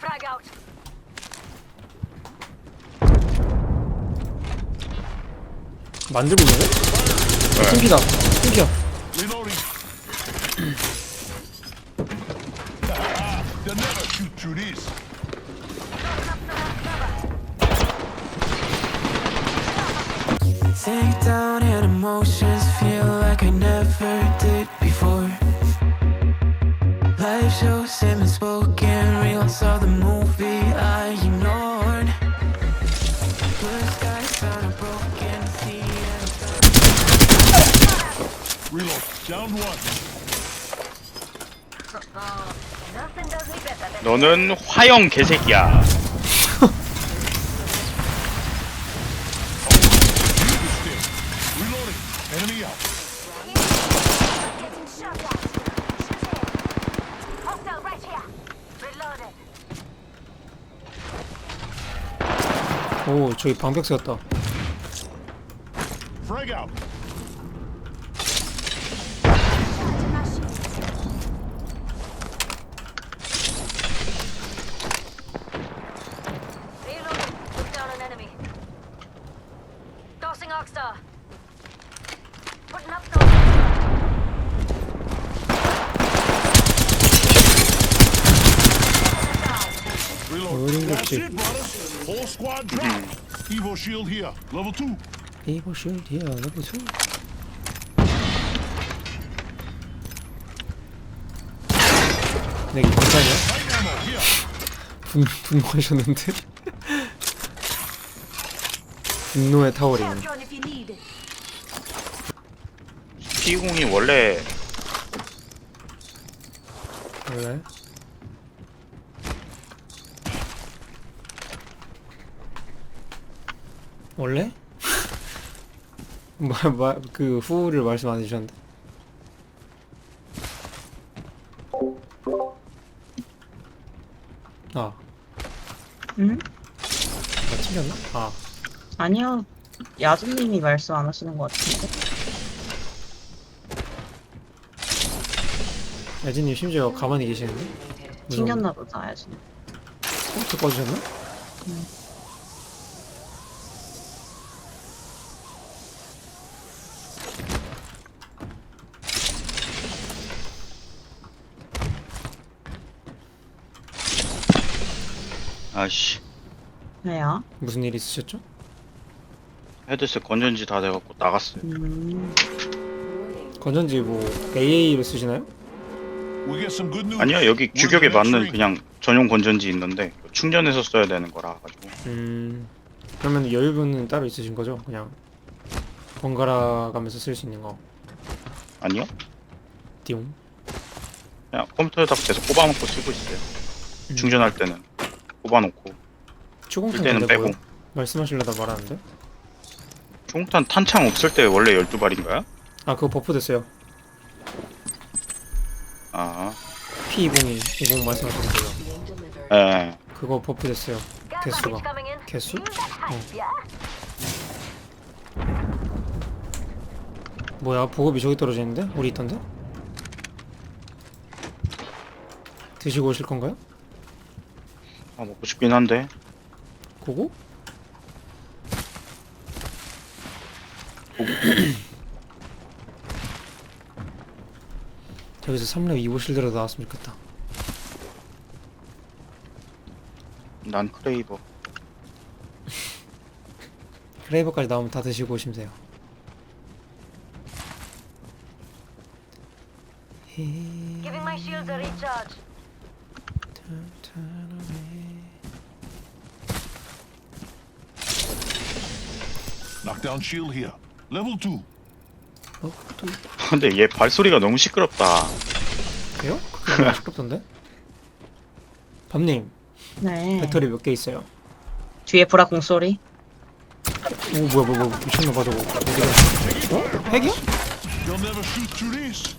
Frag out. 만들고 있네? 네. 숨기다. 숨겨. Reloading. Ah, They'll never shoot through these. Sink down and emotions feel like I 너는 화영 개새끼야. 오, 저기 방벽 세웠다. Frag out. Charging my shield. Reloading. Took down an enemy. Tossing Oxstar. Putting up those. Reload. 어린 That's 것지. it, brothers. Whole squad drop. Evo shield here. Level two. 이버 쉴드야, 레벨 2. 내게 괜찮냐? Here. 분, 분노하셨는데? 분노의 타워링. Shotgun if you need it. P 공이 원래 원래? 원래? 뭐, 뭐, 그 후를 말씀 안 해주셨는데 아, 응? 나 튕겼나? 아, 아니요. 야수님이 말씀 안 하시는 것 같은데. 야진님 심지어 가만히 계시는데? 무서운- 튕겼나 보다, 야수님. 컴퓨터 꺼주셨나? 아씨 왜요? 무슨 일 있으셨죠? 헤드셋 건전지 다 돼갖고 나갔어요. 음, 건전지 뭐 AA로 쓰시나요? We get some good news. 아니요 여기 규격에 맞는. 그냥 전용 건전지 있는데 충전해서 써야 되는 거라 가지고 음 그러면 여유분은 따로 있으신 거죠? 그냥 번갈아 가면서 쓸 수 있는 거 아니요 띠용 그냥 컴퓨터에다 계속 꼽아놓고 쓰고 있어요. 음. 충전할 때는 꼽아놓고 쓸 추공탄 때는 근데 빼고 뭐요? 말씀하실려다 말하는데 총탄 탄창 없을 때 원래 12발인가요? 아 그거 버프 됐어요 아 P20이 20 말씀하신 거요 예. 그거 버프 됐어요 개수가. 개수? Yeah? 뭐야 보급이 저기 떨어지는데? 우리 있던데? 드시고 오실 건가요? 아, 먹고 싶긴 한데. 고고? 저기서 3렙 2호실드라도 나왔으면 좋겠다. 난 크레이버. 크레이버까지 나오면 다 드시고 오시면 돼요. Giving my shields a recharge. Knockdown shield here. Level two. 어? 또 근데 얘 발소리가 너무 시끄럽다 그래요? 그게 너무 시끄럽던데? 밤님 네. 배터리 몇 개 있어요? 뒤에 브라공 소리. 오 뭐야 뭐야 뭐야 미쳤나봐 저거 어디가 어? 핵이야? They'll never shoot through these.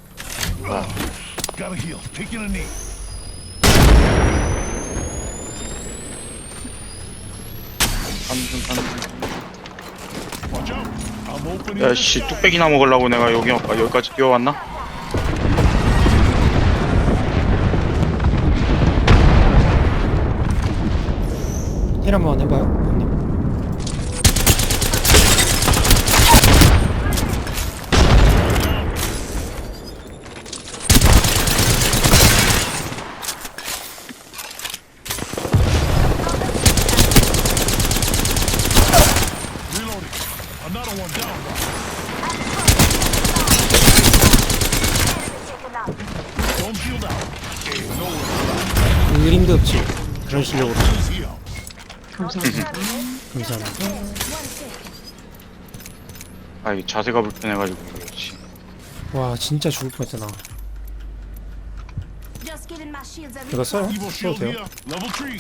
와 Gotta heal. Taking a knee. 한숨 한숨 야씨 뚝배기나 먹으려고 내가 여기 아, 여기까지 뛰어왔나? 힐 한번 해봐요 감사합니다. 감사합니다 One second. 아, 이 자세가 불편해가지고 그렇지. 와 진짜 죽을 뻔했잖아 Just giving my shields a 이거 써요? Evo 써도 shield 돼요? here. Level three.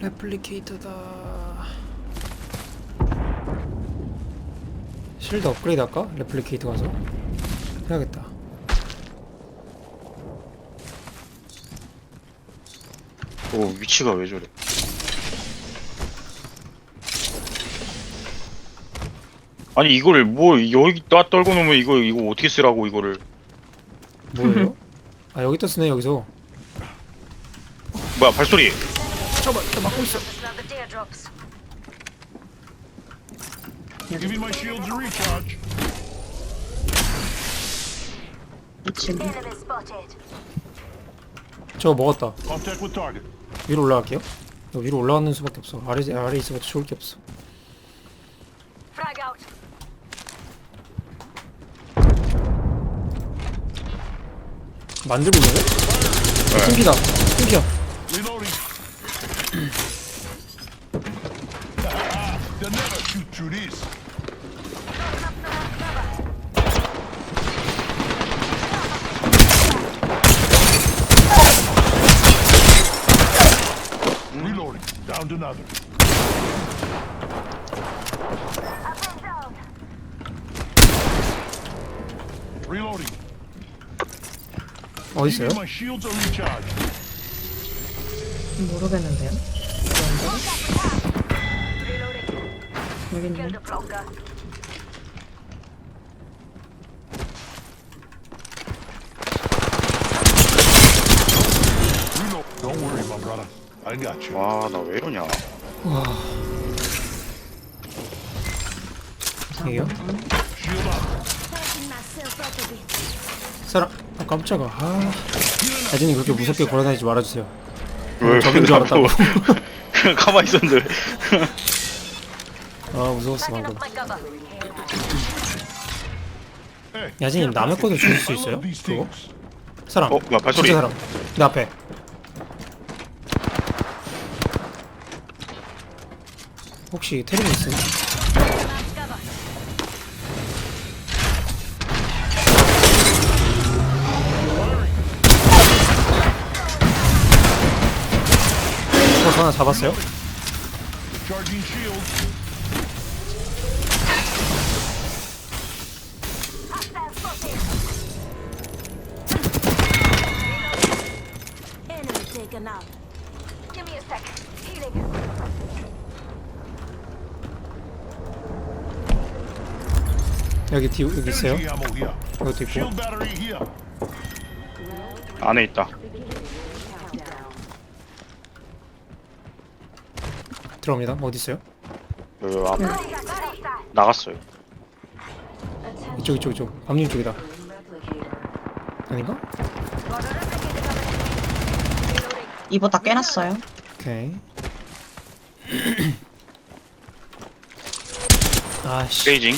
레플리케이터다 실드 업그레이드 할까? 레플리케이터 가서 해야겠다 오, 위치가 왜 저래? 아니 이거를 뭐 여기 딱 떨고 놓으면 이거 이거 어떻게 쓰라고 이거를 뭐예요? 아 여기 또 쓰네 여기서 뭐야 발소리 잠깐만 나 막고 있어 teardrops. Giving my shields a recharge. 미친. Enemy spotted. 저거 먹었다 Contact with target. 위로 올라갈게요 이거 위로 올라가는 수밖에 없어 아래, 아래 있어도 좋을 게 없어 Frag out. 만들고 있는 거야? 숨기다 숨겨 Reloading. They'll never shoot through this. Reloading. Down to nothing. Up and down. Reloading. 어디 있어요? Giving my shields a recharge. 모르겠는데요. Reloading. 여기 있네. Got you. 와나 왜 이러냐 이게요? 사람 아 깜짝아 아 야진이 그렇게 무섭게 걸어다니지 말아주세요 왜 적인 줄 알았다고 그냥 가만히 있었는데 아 무서웠어 방금 야진님 남의 것도 주실 수 있어요? 그거? 사람 어, 뭐야, 발소리. 진짜 사람 내 앞에 혹시 있으니? Cover. 버스 하나 잡았어요? Enemy taken out. 여기 뒤 여기 있어요? 이것도 있고. 안에 있다 들어옵니다 어디 있어요? 여기 앞. 나갔어요 이쪽 이쪽 이쪽 밤님 쪽이다 아닌가? Got a replicator coming. Reloading. 이보 다 깨놨어요. 오케이 아씨 페이징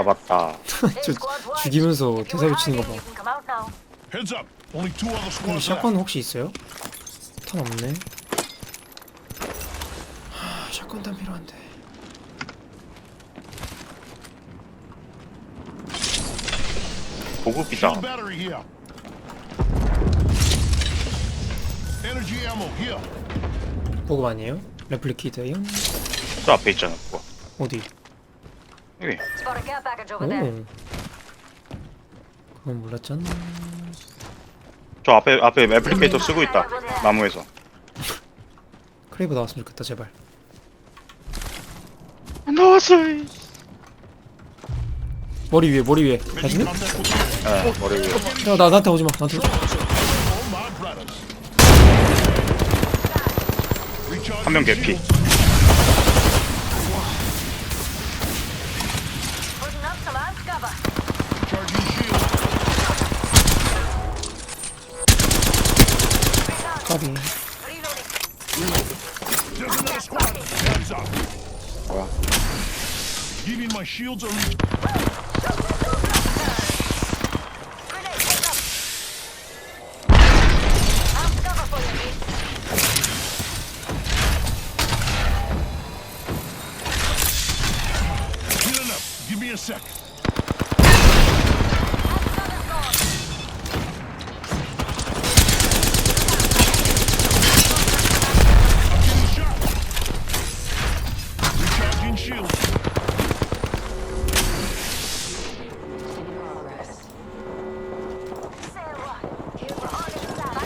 잡았다 저 죽이면서 대사 붙이는 거봐 out now. Heads up. Only two other 여기 squads left. 샷건 혹시 있어요? 탄 없네 하, 샷건 탄 필요한데 보급이다 Shield battery here. Energy ammo here. 보급 아니에요? 레플리케이터요? 저 앞에 있잖아 그거 어디? 여기 오 there. 그건 몰랐잖아 저 앞에 앞에 애플리케이터 쓰고 있다 나무에서 크레이브 나왔으면 좋겠다 제발 안 나왔어. 머리 위에 머리 위에 the 예, 머리 위에. 야 나, 나한테 오지 마 나한테 오지마 all my brothers. Recharging 한명 개피. shields are. Get enough. Give me a sec.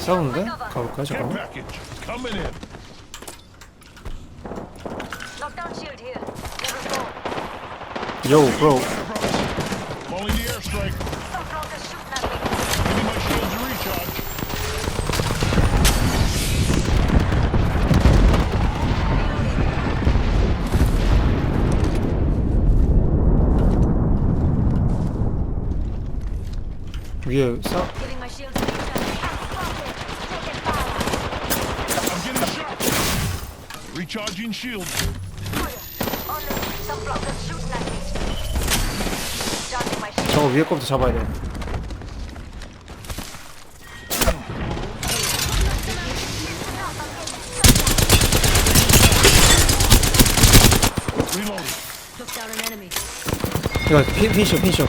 싸우는데? 가볼까요 Care 잠깐만 package coming in. Knockdown shield my shield. 저거 위에 거부터 잡아야 돼 Reloading. Took down an enemy. 이거 피, 피니셔 피니셔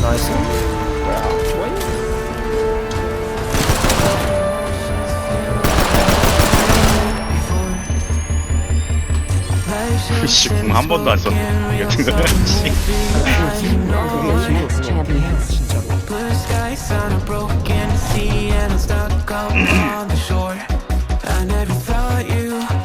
나이스 씨, 궁 한 번도 안 썼네. 이거 등산을 씨. Blue skies on a broken sea and I'm stuck on the shore.